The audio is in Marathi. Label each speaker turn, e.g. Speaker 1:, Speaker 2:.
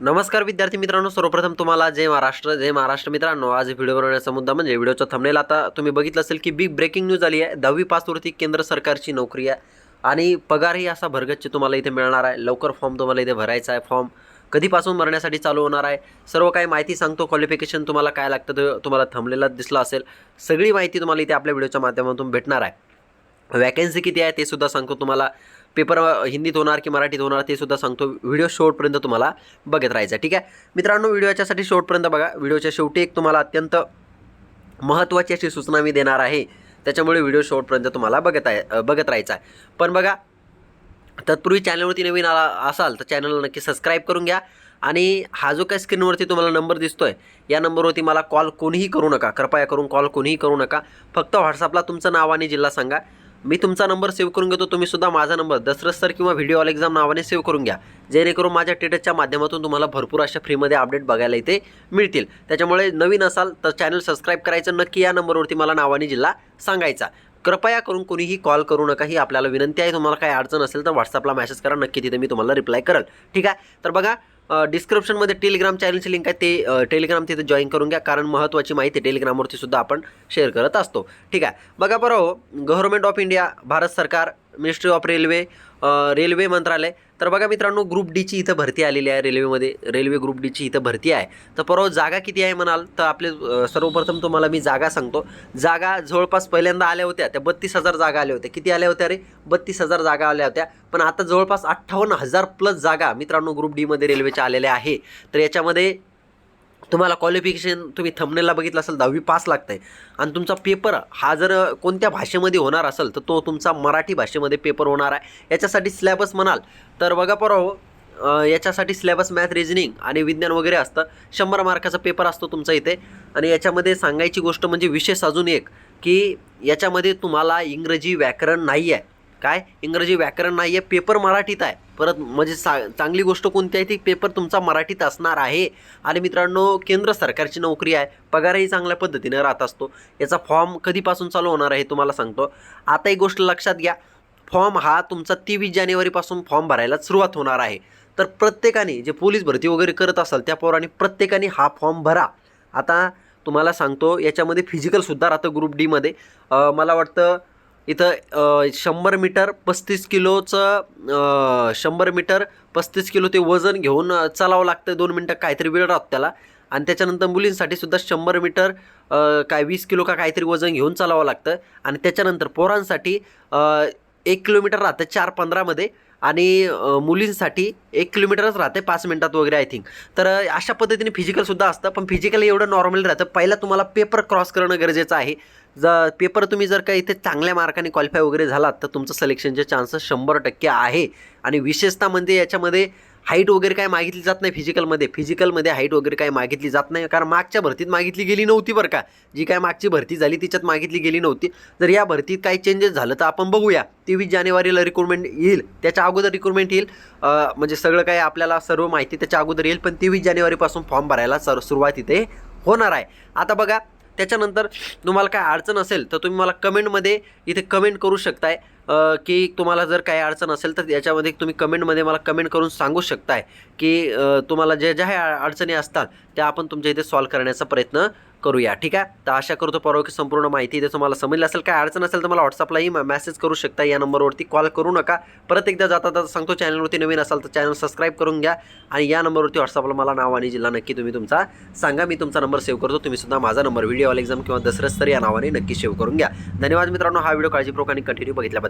Speaker 1: नमस्कार विद्यार्थी मित्रांनो सर्वप्रथम तुम्हाला जय महाराष्ट्र जय महाराष्ट्र मित्रांनो. आज व्हिडिओ बनवण्याचा मुद्दा म्हणजे व्हिडिओचा थंबनेल आता तुम्ही बघितलं असेल की बिग ब्रेकिंग न्यूज आली आहे. दहावी पासवरती केंद्र सरकारची नोकरी आहे. आणि पगारही असा भरगच्च तुम्हाला इथे मिळणार आहे. लवकर फॉर्म तुम्हाला इथे भरायचा आहे फॉर्म कधीपासून भरण्यासाठी चालू होणार आहे? सर्व काही माहिती सांगतो. क्वालिफिकेशन तुम्हाला काय लागतं ते तुम्हाला थंबनेलात दिसलं असेल. सगळी माहिती तुम्हाला इथे आपल्या व्हिडिओच्या माध्यमातून भेटणार आहे. वॅकन्सी किती आहे ते सुद्धा सांगतो तुम्हाला. पेपर हिंदीत होणार की मराठीत होणार ते सुद्धा सांगतो. व्हिडिओ शेवटपर्यंत तुम्हाला बघत राहायचं आहे ठीक आहे? मित्रांनो व्हिडिओ याच्यासाठी शेवटपर्यंत बघा. व्हिडिओच्या शेवटी एक तुम्हाला अत्यंत महत्त्वाची अशी सूचना मी देणार आहे. त्याच्यामुळे व्हिडिओ शेवटपर्यंत तुम्हाला बघत आहे बघत राहायचा आहे. पण बघा तत्पूर्वी चॅनलवरती नवीन आला असाल तर चॅनलला नक्की सबस्क्राईब करून घ्या. आणि हा जो काही स्क्रीनवरती तुम्हाला नंबर दिसतो आहे या नंबरवरती मला कॉल कोणीही करू नका. कृपया करून कॉल कोणीही करू नका. फक्त व्हॉट्सअपला तुमचं नाव आणि जिल्हा सांगा. मी तुमचा नंबर सेव्ह करून घेतो तुम्ही सुद्धा माझा नंबर दसरथ सर किंवा व्हिडिओ ऑल एक्झाम नावाने सेव्ह करून घ्या. जेणेकरून माझ्या टेटसच्या माध्यमातून तुम्हाला भरपूर अशा फ्रीमध्ये अपडेट बघायला इथे मिळतील. त्याच्यामुळे नवीन असाल तर चॅनल सबस्क्राईब करायचं नक्की या नंबरवरती मला नावाने जिल्हा सांगायचा. कृपया करून कोणीही कॉल करू नका ही आपल्याला विनंती आहे. तुम्हाला काही अडचण असेल तर व्हॉट्सअपला मेसेज करा नक्की तिथे मी तुम्हाला रिप्लाय करेल. ठीक आहे? तर बघा डिस्क्रिप्शनमध्ये टेलिग्राम चॅनलची लिंक आहे. ते टेलिग्राम तिथे जॉईन करून घ्या. कारण महत्त्वाची माहिती टेलिग्रामवरती सुद्धा आपण शेअर करत असतो. ठीक आहे. बघा बरं हो. गव्हर्नमेंट ऑफ इंडिया भारत सरकार मिनिस्ट्री ऑफ रेल्वे रेल्वे मंत्रालय. तर बघा मित्रांनो ग्रुप डीची इथं भरती आलेली आहे रेल्वेमध्ये. रेल्वे ग्रुप डीची इथं भरती आहे. तर परवा जागा किती आहे म्हणाल? तर आपले सर्वप्रथम तुम्हाला मी जागा सांगतो. जागा जवळपास पहिल्यांदा आल्या होत्या. त्या बत्तीस हजार जागा आल्या होत्या. किती आल्या होत्या रे? बत्तीस हजार जागा आल्या होत्या. पण आता जवळपास अठ्ठावन्न हजार प्लस जागा मित्रांनो ग्रुप डीमध्ये रेल्वेच्या आलेल्या आहे. तर याच्यामध्ये तुम्हाला क्वालिफिकेशन तुम्ही थंबनेलला बघितलं असेल दहावी पास लागतं आहे आणि तुमचा पेपर हा जर कोणत्या भाषेमध्ये होणार असेल तर तो तुमचा मराठी भाषेमध्ये पेपर होणार आहे. याच्यासाठी सिलॅबस म्हणाल. तर बघा परवा याच्यासाठी सिलेबस मॅथ रिजनिंग आणि विज्ञान वगैरे असतं. शंभर मार्काचा पेपर असतो तुमचा इथे. आणि याच्यामध्ये सांगायची गोष्ट म्हणजे विशेष अजून एक की याच्यामध्ये तुम्हाला इंग्रजी व्याकरण नाही आहे काय? इंग्रजी व्याकरण नाही आहे पेपर मराठीत आहे. परत म्हणजे सा चांगली गोष्ट कोणती आहे ती? पेपर तुमचा मराठीत असणार आहे. आणि मित्रांनो केंद्र सरकारची नोकरी आहे. पगारही चांगल्या पद्धतीने राहत असतो. याचा फॉर्म कधीपासून चालू होणार आहे तुम्हाला सांगतो. आता एक गोष्ट लक्षात घ्या. फॉर्म हा तुमचा तेवीस जानेवारीपासून फॉर्म भरायला सुरुवात होणार आहे. तर प्रत्येकाने जे पोलीस भरती वगैरे करत असाल त्या पोराने प्रत्येकाने हा फॉर्म भरा. आता तुम्हाला सांगतो याच्यामध्ये फिजिकलसुद्धा राहतं ग्रुप डीमध्ये मला वाटतं इथं शंभर मीटर पस्तीस किलोचं शंभर मीटर पस्तीस किलो ते वजन घेऊन चालावं लागतं दोन मिनटं काहीतरी वेळ राहतो त्याला. आणि त्याच्यानंतर मुलींसाठी सुद्धा शंभर मीटर काय वीस किलो का काहीतरी वजन घेऊन चालावं लागतं. आणि त्याच्यानंतर पोरांसाठी एक किलोमीटर राहतं चार पंधरामध्ये. आणि मुलींसाठी एक किलोमीटरच राहते पाच मिनटात वगैरे आय थिंक तर अशा पद्धतीने फिजिकलसुद्धा असतं पण फिजिकल एवढं नॉर्मल राहतं. पहिला तुम्हाला पेपर क्रॉस करणं गरजेचं आहे. ज पेपर तुम्ही जर का इथे चांगल्या मार्काने क्वालिफाय वगैरे झालात तर तुमचं सिलेक्शनचे चान्सेस शंभर टक्के आहे. आणि विशेषतः म्हणजे याच्यामध्ये हाईट वगैरे काय मागितली जात नाही फिजिकलमध्ये फिजिकलमध्ये हाईट वगैरे काय मागितली जात नाही. कारण मागच्या भरतीत मागितली गेली नव्हती बरं का. जी काय मागची भरती झाली तिच्यात मागितली गेली नव्हती. जर या भरतीत काही चेंजेस झालं तर आपण बघूया. तेवीस जानेवारीला रिक्रुटमेंट येईल. त्याच्या अगोदर रिक्रुटमेंट येईल. म्हणजे सगळं काही आपल्याला सर्व माहिती त्याच्या अगोदर येईल. पण तेवीस जानेवारीपासून फॉर्म भरायला सर सुरुवात इथे होणार आहे. आता बघा त्याच्यानंतर तुम्हाला काय अडचण असेल तर तुम्ही मला कमेंटमध्ये इथे कमेंट करू शकताय. की तुम्हाला जर काही अडचण असेल तर याच्यामध्ये तुम्ही कमेंटमध्ये मला कमेंट करून सांगू शकताय की तुम्हाला ज्या ज्या ह्या अडचणी असतात त्या आपण तुमच्या इथे सॉल्व्ह करण्याचा प्रयत्न करूया ठीक आहे? तर आशा करतो परवा की संपूर्ण माहिती इथे तुम्हाला समजली असेल. काय अडचण असेल तर मला व्हॉट्सअपलाही मेसेज करू शकता. या नंबरवरती कॉल करू नका. परत एकदा जाता जाता सांगतो चॅनलवरती नवीन असाल तर चॅनल सबस्क्राईब करून घ्या आणि या नंबरवरती व्हॉट्सअपला मला नाव आणि जिल्हा नक्की तुम्ही तुमचा सांगा. मी तुमचा नंबर सेव्ह करतो. तुम्ही सुद्धा माझा नंबर व्हिडिओ एक्झाम किंवा दसरथ या नावाने नक्की सेव्ह करून घ्या. धन्यवाद मित्रांनो. हा व्हिडिओ काळजीपूर्वक आणि कंटिन्यू बघितल्याबद्दल.